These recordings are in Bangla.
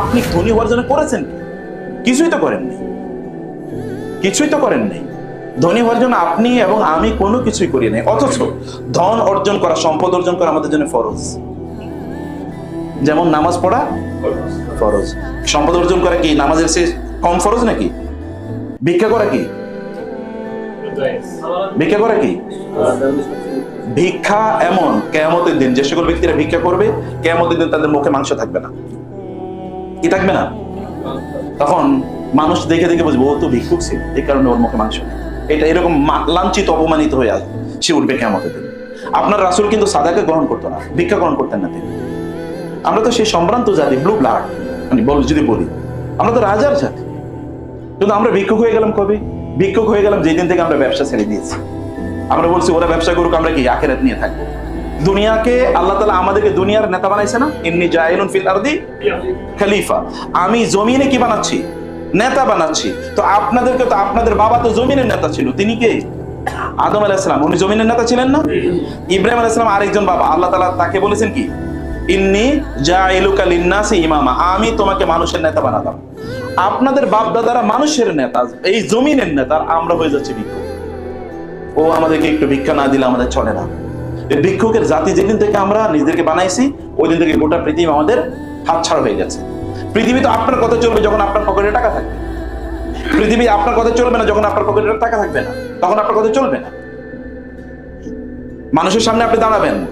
আপনি ধনী হওয়ার জন্য করেছেন? কিছুই তো করেননি। কিছুই তো করেননি। ধনী হওয়ার জন্য আপনি এবং আমি কোনো কিছুই করি নাই। অথচ ধন অর্জন করা, সম্পদ অর্জন করা আমাদের জন্য ফরজ। যেমন নামাজ পড়া, ফরজ। সম্পদ অর্জন করা কি? নামাজের সে কম ফরজ নাকি? ভিক্ষা করা কি? ভিক্ষা করা কি? ভিক্ষা এমন, কেয়ামতের দিন যে সকল ব্যক্তিরা ভিক্ষা করবে, কেয়ামতের দিন তাদের মুখে মাংস থাকবে না। কি থাকবে না। তখন মানুষ দেখে দেখে বুঝবে, ও তো ভিক্ষুক ছিল এই কারণে ওর মুখে মাংস এটা এরকম লাঞ্ছিত, অপমানিত হয়ে আসবে সে উঠবে কেয়ামতের দিন। আপনার রাসূল কিন্তু সাদাকে গ্রহণ করতো না, ভিক্ষা গ্রহণ করতেন না তিনি। আমরা তো সেই সম্ভ্রান্ত জাতি ব্লু ব্লাড মানে বল যদি বলি, আমরা তো রাজার জাতি। কিন্তু আমরা ভিক্ষুক হয়ে গেলাম কবে? ভিক্ষুক হয়ে গেলাম যেদিন থেকে আমরা ব্যবসা ছেড়ে দিয়েছি। আমরা বলছি, ওরা ব্যবসা করুক, আমরা কি আখেরাত নিয়ে থাকব? দুনিয়াকে আল্লাহ তালা আমাদেরকে দুনিয়ার নেতা বানাইছে না? ইন্নি জাইলুন ফিল আরদি খলিফা। আমি জমিনে কি বানাচ্ছি? নেতা বানাচ্ছি। তো আপনাদেরকে তো আপনাদের বাবা তো জমিনের নেতা ছিল। তিনি কে? আদম আলাইসালাম উনি জমিনের নেতা ছিলেন না? ইব্রাহিম আলাইসালাম আরেকজন বাবা। আল্লাহ তালা তাকে বলেছেন কি? ইন্নি জাইলুকা লিন্নাসি ইমামা। আমি তোমাকে মানুষের নেতা বানালাম। আপনাদের বাপ দাদারা মানুষের নেতা। এই জমিনের নেতা। আমরা হয়ে যাচ্ছি ভিক্ষুক ও আমাদেরকে একটু ভিক্ষা না দিলে আমাদের চলে না। ভিক্ষুকের জাতি যেদিন থেকে আমরা নিজেদেরকে বানাইছি ওই দিন থেকে গোটা পৃথিবী আমাদের হাতছাড়া হয়ে গেছে। পৃথিবী তো আপনার কথা চলবে যখন আপনার পকেটে টাকা থাকবে। পৃথিবী আপনার কথা চলবে না যখন আপনার পকেটে টাকা থাকবে না। তখন আপনার কথা চলবে না। মানুষের সামনে আপনি দাঁড়াবেন।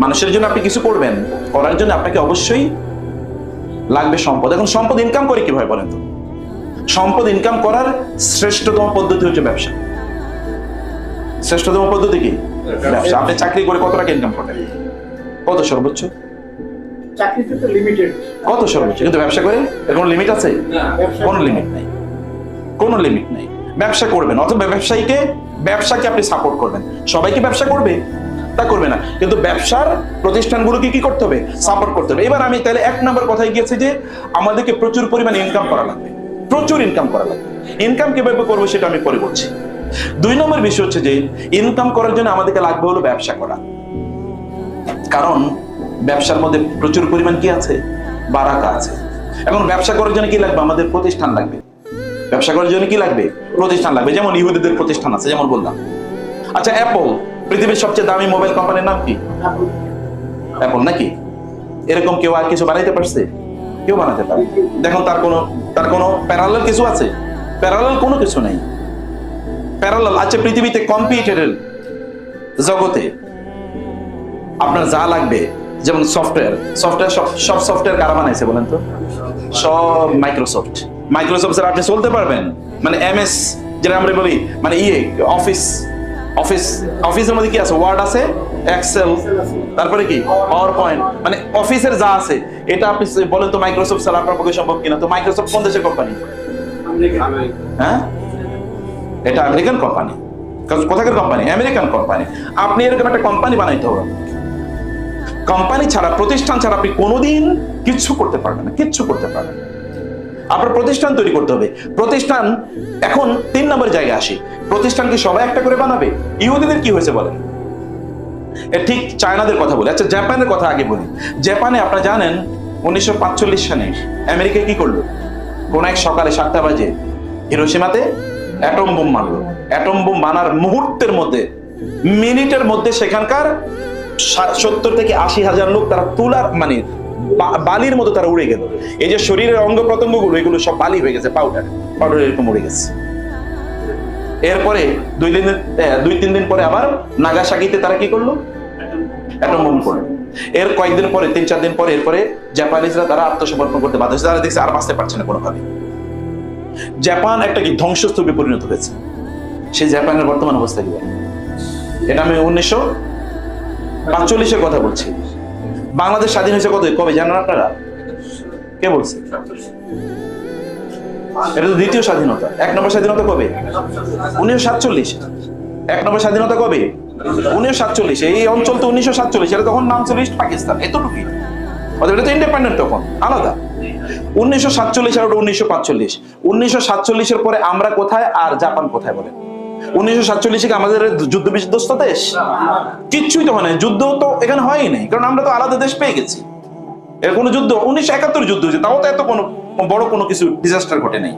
মানুষের জন্য আপনি কিছু করবেন। করার জন্য আপনাকে অবশ্যই লাগবে সম্পদ। এখন সম্পদ ইনকাম করে কীভাবে বলেন তো? সম্পদ ইনকাম করার শ্রেষ্ঠতম পদ্ধতি হচ্ছে ব্যবসা। শ্রেষ্ঠতম পদ্ধতি কি? ব্যবসা আপনি চাকরি করে কত টাকা ইনকাম করেন? কত সর্বোচ্চ? কত সর্বোচ্চ? কিন্তু ব্যবসা করে এর কোনো লিমিট আছে? কোনো লিমিট নাই। কোনো লিমিট নাই। ব্যবসা করবেন অথবা ব্যবসায়ীকে ব্যবসাকে আপনি সাপোর্ট করবেন। সবাইকে ব্যবসা করবে? তা করবে না। কিন্তু ব্যবসার প্রতিষ্ঠানগুলোকে কি করতে হবে? সাপোর্ট করতে হবে। এবার আমি তাহলে এক নম্বর কথায় গিয়েছি যে আমাদেরকে প্রচুর পরিমাণে ইনকাম করা লাগবে। প্রচুর ইনকাম করা লাগবে। ইনকাম কীভাবে করব সেটা আমি পরে বলছি। দুই নম্বর বিষয় হচ্ছে যে ইনকাম করার জন্য আমাদেরকে লাগবে হলো ব্যবসা করা। কারণ ব্যবসার মধ্যে প্রচুর পরিমাণ কি আছে? বারাকা আছে। এখন ব্যবসা করার জন্য কি লাগবে? আমাদের প্রতিষ্ঠান লাগবে। ব্যবসা করার জন্য কি লাগবে? প্রতিষ্ঠান লাগবে। যেমন ইহুদিদের প্রতিষ্ঠান আছে, যেমন বললাম। আচ্ছা অ্যাপল পৃথিবীর সবচেয়ে দামি মোবাইল কোম্পানির নাম কি? অ্যাপল নাকি? এরকম কেউ আর কিছু বানাইতে পারছে? কেউ বানাতে পারে। দেখুন, তার কোনো তার কোনো প্যারালাল কিছু আছে? প্যারালাল কোনো কিছু নেই। প্যারালাল আছে পৃথিবীতে কম্পিউটারের জগতে। আপনার যা লাগবে, যেমন সফটওয়্যার সফটওয়্যার সব সব সফটওয়্যার কারা বানাইছে বলেন তো? সব মাইক্রোসফট মাইক্রোসফট স্যার আপনি চলতে পারবেন। মানে এমএস যেটা আমরা বলি মানে ইয়ে অফিস অফিস অফিসের মধ্যে কি আছে? ওয়ার্ড আছে এক্সেল তারপরে কি? পাওয়ার পয়েন্ট মানে অফিসের যা আছে, এটা আপনি বলেন তো মাইক্রোসফট স্যার আপনার পক্ষে সম্ভব কিনা? তো মাইক্রোসফট কোন দেশের কোম্পানি হ্যাঁ? এটা আমেরিকান কোম্পানি। কোথাকার কোম্পানি? American company. আপনি এরকম একটা কোম্পানি বানাইতে হবে। কোম্পানি ছাড়া, প্রতিষ্ঠান ছাড়া আপনি কোনোদিন কিচ্ছু করতে পারবেন না, কিচ্ছু করতে পারবেন আপনার প্রতিষ্ঠান তৈরি করতে হবে। প্রতিষ্ঠান, এখন তিন নম্বর জায়গায় আসে। প্রতিষ্ঠান কি সবাই একটা করে বানাবে? ইহুদিদের কি হয়েছে বলেন? ঠিক চায়নাদের কথা বলি। আচ্ছা জাপানের কথা আগে বলি। জাপানে আপনারা জানেন, উনিশশো সালে আমেরিকা কি করল? কোন এক সকালে সাতটা বাজে। হিরোসীমাতে অ্যাটম বোম মারলো। অ্যাটম বোম মানার মুহূর্তের মধ্যে, মিনিটের মধ্যে সেখানকার সত্তর থেকে আশি হাজার লোক তারা তুলার মানে বালির মতো তারা উড়ে গেল। এই যে শরীরের অঙ্গ প্রত্যঙ্গগুলো এগুলো সব বালি হয়ে গেছে পাউডার পাউডার এরকম উড়ে গেছে। এরপরে দুই দিন দুই তিন দিন পরে আবার নাগাসাকিতে তারা কি করল? অ্যাটম বোম করল এর কয়েকদিন পরে, তিন চার দিন পরে, এরপরে জাপানিজরা তারা আত্মসমর্পণ করতে বাধ্য হয়েছে। তারা দেখছে আর বাঁচতে পারছে না কোনোভাবে জাপান একটা কি ধ্বংসস্তূপে পরিণত হয়েছে। সেই জাপানের বর্তমান অবস্থা কি? এটা আমি উনিশশো পাঁচচল্লিশের কথা বলছি। বাংলাদেশ স্বাধীন হয়েছে কত? কবে? জানেন আপনারা? কে বলছে? এটা তো দ্বিতীয় স্বাধীনতা। এক নম্বর স্বাধীনতা কবে? উনিশশো সাতচল্লিশ। এক নম্বর স্বাধীনতা কবে? উনিশশো সাতচল্লিশ। এই অঞ্চল তো উনিশশো সাতচল্লিশ। এটা তখন নাম ছিল ইস্ট পাকিস্তান। এতটুকুই। তো ইন্ডিপেন্ডেন্ট তখন, আলাদা। উনিশশো সাতচল্লিশ আর উনিশশো পাঁচচল্লিশ। উনিশশো সাতচল্লিশের পরে আমরা কোথায় আর জাপান কোথায় বলে উনিশশো সাতচল্লিশে আমাদের যুদ্ধ বিধ্বস্ত দেশ? কিচ্ছুই তো হয় না যুদ্ধ তো এখানে হয়ই নাই, কারণ আমরা তো আলাদা দেশ পেয়ে গেছি। এর কোনো যুদ্ধ, উনিশশো একাত্তর যুদ্ধ হয়েছে, তাও তো এত কোনো, বড় কোনো কিছু ডিজাস্টার ঘটে নাই।